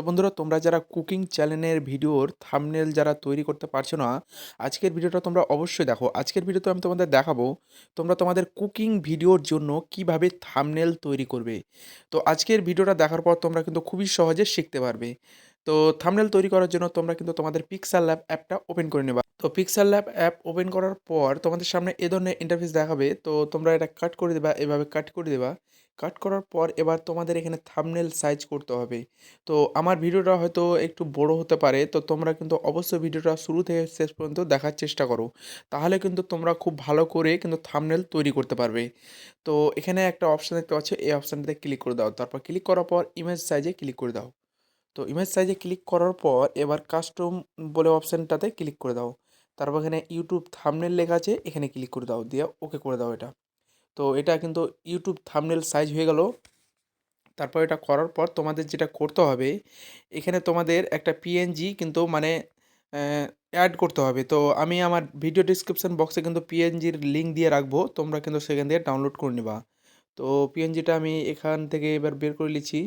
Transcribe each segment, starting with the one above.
তো বন্ধুরা, তোমরা যারা কুকিং চ্যানেলের ভিডিওর থামনেল যারা তৈরি করতে পারছ না, আজকের ভিডিওটা তোমরা অবশ্যই দেখো। আজকের ভিডিওতে আমি তোমাদের দেখাবো, তোমরা তোমাদের কুকিং ভিডিওর জন্য কীভাবে থামনেল তৈরি করবে। তো আজকের ভিডিওটা দেখার পর তোমরা কিন্তু খুবই সহজে শিখতে পারবে। তো থামনেল তৈরি করার জন্য তোমরা কিন্তু তোমাদের পিক্সাল ল্যাব অ্যাপটা ওপেন করে নেবা। তো পিক্সাল ল্যাব অ্যাপ ওপেন করার পর তোমাদের সামনে এ ধরনের ইন্টারফেস দেখাবে। তো তোমরা এটা কাট করে দেবা, এভাবে কাট করে দেবা। কাট করার পর এবার তোমাদের এখানে থামনেল সাইজ করতে হবে। তো আমার ভিডিওটা হয়তো একটু বড় হতে পারে, তো তোমরা কিন্তু অবশ্যই ভিডিওটা শুরু থেকে শেষ পর্যন্ত দেখার চেষ্টা করো। তাহলে কিন্তু তোমরা খুব ভালো করে কিন্তু থামনেল তৈরি করতে পারবে। তো এখানে একটা অপশান দেখতে পাচ্ছ, এই অপশানটাতে ক্লিক করে দাও। তারপর ক্লিক করার পর ইমেজ সাইজে ক্লিক করে দাও। তো ইমেজ সাইজে ক্লিক করার পর এবার কাস্টম বলে অপশানটাতে ক্লিক করে দাও। তারপর এখানে ইউটিউব থামনেল লেখা আছে, এখানে ক্লিক করে দাও। দিয়ে ওকে করে দাও এটা। তো এটা কিন্তু ইউটিউব থামনেল সাইজ হয়ে গেল। তারপর এটা করার পর তোমাদের যেটা করতে হবে, এখানে তোমাদের একটা পিএনজি কিন্তু মানে অ্যাড করতে হবে। তো আমি আমার ভিডিও ডিসক্রিপশন বক্সে কিন্তু পিএনজির লিঙ্ক দিয়ে রাখব, তোমরা কিন্তু সেখান থেকে ডাউনলোড করে নিবা। তো পিএনজিটা আমি এখান থেকে এবার বের করে নিচ্ছি।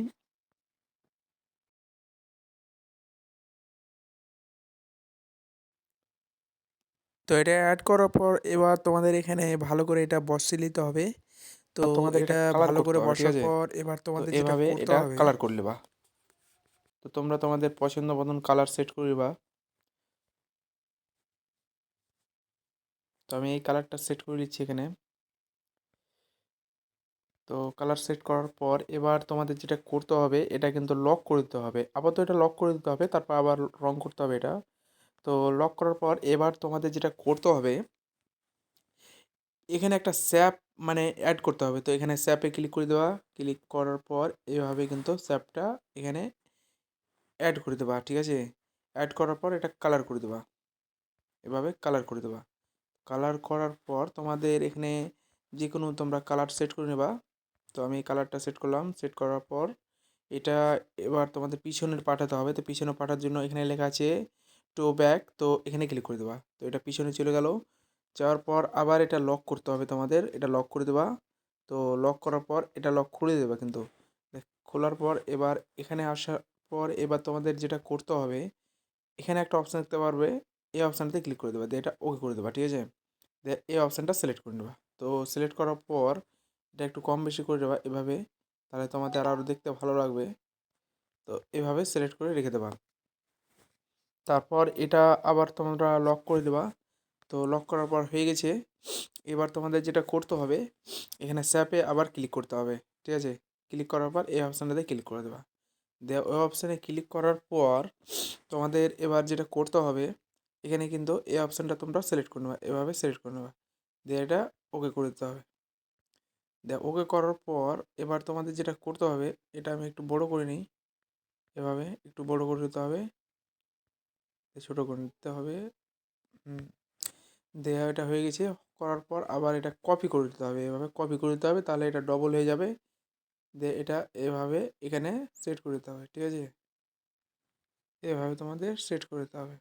তো এটা অ্যাড করার পর এবার তোমাদের এখানে ভালো করে এটা বসিয়ে নিতে হবে। তো তোমাদের এটা ভালো করে বসার পর এবার তোমাদের যেটা এভাবে এটা কালার করে নেবা তো তোমরা তোমাদের পছন্দ মতন কালার সেট করবা তো আমি এই কালারটা সেট করে দিচ্ছি এখানে। তো কালার সেট করার পর এবার তোমাদের যেটা করতে হবে এটা কিন্তু লক করে দিতে হবে। আপাতত এটা লক করে দিতে হবে তারপর আবার রং করতে হবে এটা। তো লক করার পর এবার তোমাদের যেটা করতে হবে, এখানে একটা স্যাপ মানে অ্যাড করতে হবে। তো এখানে স্যাপে ক্লিক করে দেওয়া ক্লিক করার পর এভাবে কিন্তু স্যাপটা এখানে অ্যাড করে দেবা ঠিক আছে? অ্যাড করার পর এটা কালার করে দেবা এভাবে কালার করে দেবা কালার করার পর তোমাদের এখানে যে কোনো তোমরা কালার সেট করে নেবা। তো আমি কালারটা সেট করলাম সেট করার পর এটা এবার তোমাদের পিছনের পাঠাতে হবে। তো পিছনে পাঠার জন্য এখানে লেখা আছে টো ব্যাক তো এখানে ক্লিক করে দেবা। তো এটা পিছনে চলে গেল। যাওয়ার পর আবার এটা লক করতে হবে তোমাদের। এটা লক করে দেবা। তো লক করার পর এটা লক খুলে দেবা কিন্তু। খোলার পর এবার এখানে আসার পর এবার তোমাদের যেটা করতে হবে, এখানে একটা অপশান দেখতে পারবে। এই অপশানটাতে ক্লিক করে দেবা। দিয়ে এটা ওকে করে দেবা, ঠিক আছে? এই অপশানটা সিলেক্ট করে নেবা। তো সিলেক্ট করার পর এটা একটু কম বেশি করে দেবা এভাবে। তাহলে তোমাদের আরও দেখতে ভালো লাগবে। তো এভাবে সিলেক্ট করে রেখে দেবা। তারপর এটা আবার তোমরা লক করে দেবা। তো লক করার পর হয়ে গেছে। এবার তোমাদের যেটা করতে হবে, এখানে স্যাপে আবার ক্লিক করতে হবে। ঠিক আছে? ক্লিক করার পর এই অপশানটাতে ক্লিক করে দেবা। দিয়ে, ওই অপশানে ক্লিক করার পর তোমাদের এবার যেটা করতে হবে, এখানে কিন্তু এই অপশানটা তোমরা সিলেক্ট করে নেবা। এভাবে সিলেক্ট করে নেবা। দিয়ে এটা ওকে করে দিতে হবে। দিয়ে ওকে করার পর এবার তোমাদের যেটা করতে হবে, এটা আমি একটু বড় করে নিই। এভাবে একটু বড় করে দিতে হবে। ছোটো করে নিতে হবে। দেওয়া এটা হয়ে গেছে। করার পর আবার এটা কপি করে দিতে হবে। এভাবে কপি করে দিতে হবে, তাহলে এটা ডবল হয়ে যাবে। দিয়ে এটা এভাবে এখানে সেট করে দিতে হবে, ঠিক আছে? এভাবে তোমাদের সেট করে দিতে হবে।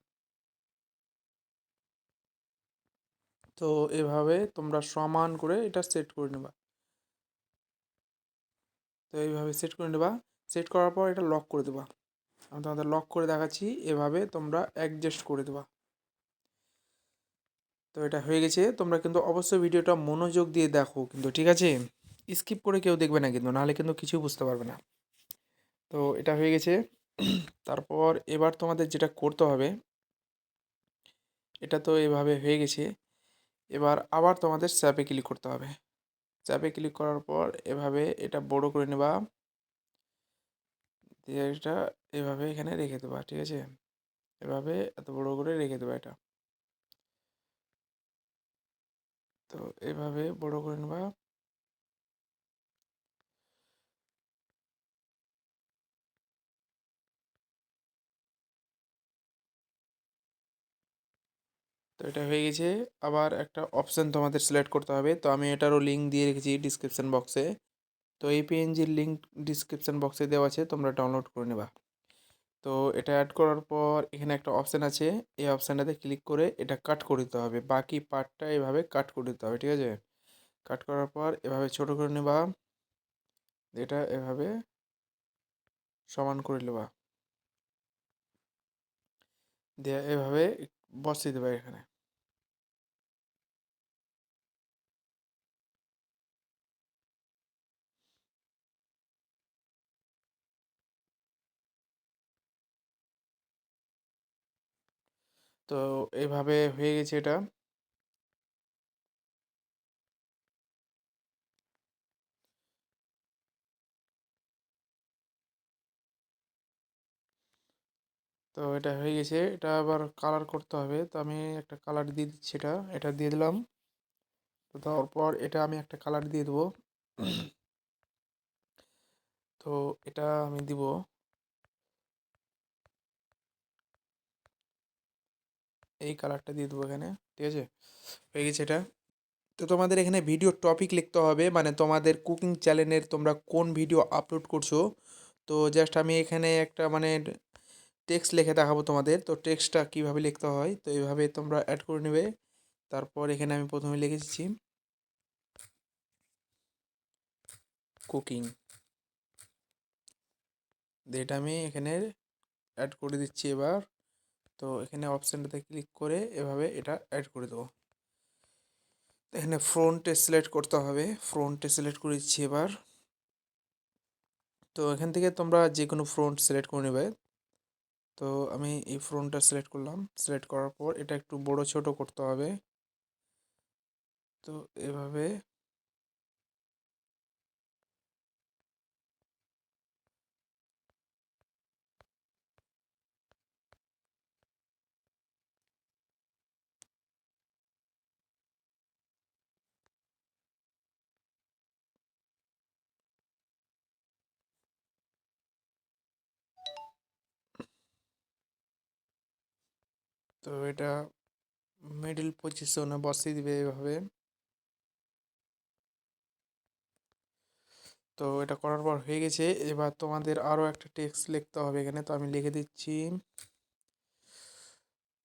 তো এভাবে তোমরা সমান করে এটা সেট করে নেবা। তো এইভাবে সেট করে নেবা। সেট করার পর এটা লক করে দেবা। আমি তোমাদের লক করে দেখাচ্ছি, এভাবে তোমরা অ্যাডজাস্ট করে দেবা। তো এটা হয়ে গেছে, তোমরা কিন্তু অবশ্যই ভিডিওটা মনোযোগ দিয়ে দেখো কিন্তু, ঠিক আছে? স্কিপ করে কেউ দেখবে না কিন্তু, নাহলে কিন্তু কিছুই বুঝতে পারবে না। তো এটা হয়ে গেছে, তারপর এবার তোমাদের যেটা করতে হবে, এটা তো এভাবে হয়ে গেছে, এবার আবার তোমাদের স্যাপে ক্লিক করতে হবে। স্যাপে ক্লিক করার পর এভাবে এটা বড় করে নেবা। দিয়ে এটা এভাবে এখানে রেখে দেবা, ঠিক আছে? এভাবে এত বড় করে রেখে দেবা এটা। তো এভাবে বড় করে নেবা। তো এটা হয়ে গেছে। আবার একটা অপশান তোমাদের সিলেক্ট করতে হবে। তো আমি এটারও লিঙ্ক দিয়ে রেখেছি ডিসক্রিপশান বক্সে তো এই পিএনজির লিঙ্ক ডিসক্রিপশান বক্সে দেওয়া আছে, তোমরা ডাউনলোড করে নেবা। তো এটা অ্যাড করার পর এখানে একটা অপশান আছে, এই অপশানটাতে ক্লিক করে এটা কাট করে দিতে হবে। বাকি পার্টটা এভাবে কাট করে দিতে হবে, ঠিক আছে? কাট করার পর এভাবে ছোট করে নেবা, এটা এভাবে সমান করে নেবা। দিয়ে এভাবে বসিয়ে দেবে এখানে। তো এইভাবে হয়ে গেছে এটা। তো এটা হয়ে গেছে। এটা আবার কালার করতে হবে। তো আমি একটা কালার দিয়ে দিচ্ছি এটা। এটা দিয়ে দিলাম। তো দেওয়ার পর এটা আমি একটা কালার দিয়ে দেবো। তো এটা আমি দিব। এই কালারটা দিয়ে দেবো এখানে, ঠিক আছে? হয়ে গেছে এটা। তো তোমাদের এখানে ভিডিও টপিক লিখতে হবে মানে তোমাদের কুকিং চ্যানেলের তোমরা কোন ভিডিও আপলোড করছ? তো জাস্ট আমি এখানে একটা মানে টেক্সট লিখে দেখাবো তোমাদের। তো টেক্সটটা কীভাবে লিখতে হয়, তো এইভাবে তোমরা অ্যাড করে নেবে। তারপর এখানে আমি প্রথমে লিখে দিচ্ছি কুকিং এটা আমি এখানে অ্যাড করে দিচ্ছি এবার। তো এখানে অপশানটাতে ক্লিক করে এভাবে এটা অ্যাড করে দেবো। এখানে ফ্রন্টে সিলেক্ট করতে হবে। ফ্রন্টে সিলেক্ট করে দিচ্ছি এবার। তো এখান থেকে তোমরা যে কোনো ফ্রন্ট সিলেক্ট করে নেবে। তো আমি এই ফ্রন্টটা সিলেক্ট করলাম। সিলেক্ট করার পর এটা একটু বড় ছোট করতে হবে। তো এভাবে তো এটা মিডিল পজিশনে বসিয়ে দিবে এভাবে। তো এটা করার পর হয়ে গেছে। এবার তোমাদের আরও একটা টেক্সট লিখতে হবে এখানে। তো আমি লিখে দিচ্ছি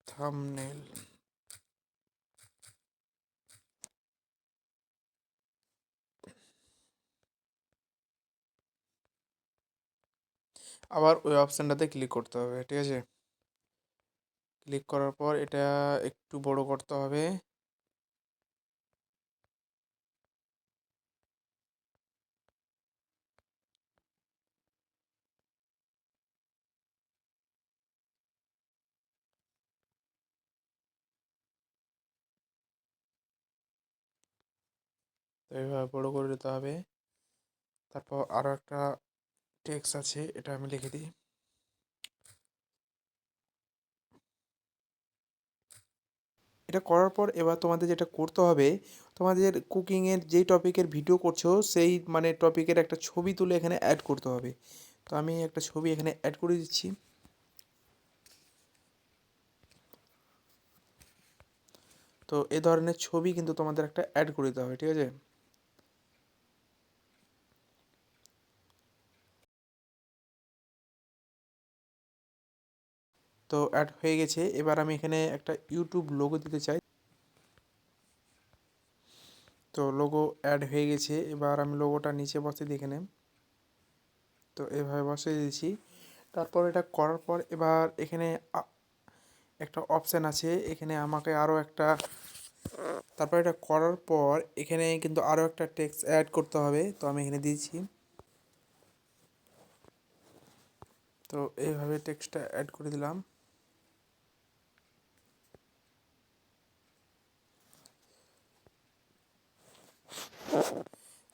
থামনেল আবার ওই অপশানটাতে ক্লিক করতে হবে, ঠিক আছে? ক্লিক করার পর এটা একটু বড় করতে হবে। এইভাবে বড়ো করে দিতে হবে। তারপর আরও একটা টেক্স আছে, এটা আমি লিখে দিই। এটা করার পর এবার তোমাদের যেটা করতে হবে, তোমাদের কুকিংয়ের যেই টপিকের ভিডিও করছ, সেই মানে টপিকের একটা ছবি তুলে এখানে অ্যাড করতে হবে। তো আমি একটা ছবি এখানে অ্যাড করে দিচ্ছি। তো এ ধরনের ছবি কিন্তু তোমাদের একটা অ্যাড করে দিতে হবে, ঠিক আছে? তো অ্যাড হয়ে গেছে। এবার আমি এখানে একটা ইউটিউব লোগো দিতে চাই। তো লোগো অ্যাড হয়ে গেছে। এবার আমি লোগোটা নিচে বসে দিই এখানে তো এভাবে বসে দিয়েছি। তারপর এটা করার পর এবার এখানে একটা অপশান আছে। এখানে আমাকে আরও একটা, তারপর এটা করার পর এখানে কিন্তু আরও একটা টেক্সট অ্যাড করতে হবে। তো আমি এখানে দিয়েছি। তো এইভাবে টেক্সটটা অ্যাড করে দিলাম।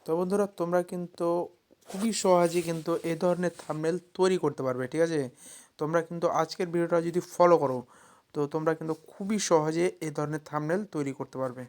তো বন্ধুরা, তোমরা কিন্তু খুবই সহজে কিন্তু এ ধরনের থামনেল তৈরি করতে পারবে, ঠিক আছে? তোমরা কিন্তু আজকের ভিডিওটা যদি ফলো করো, তো তোমরা কিন্তু খুবই সহজে এ ধরনের থামনেল তৈরি করতে পারবে।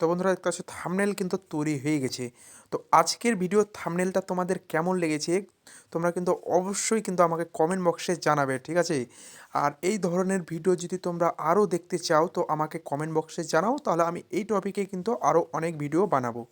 তো বন্ধুরা দেখতে পাচ্ছ থামনেল কিন্তু তৈরি হয়ে গেছে। তো আজকের ভিডিও থামনেলটা তোমাদের কেমন লেগেছে, তোমরা কিন্তু অবশ্যই কিন্তু আমাকে কমেন্ট বক্সে জানাবে, ঠিক আছে? আর এই ধরনের ভিডিও যদি তোমরা আরও দেখতে চাও, তো আমাকে কমেন্ট বক্সে জানাও, তাহলে আমি এই টপিকে কিন্তু আরও অনেক ভিডিও বানাবো।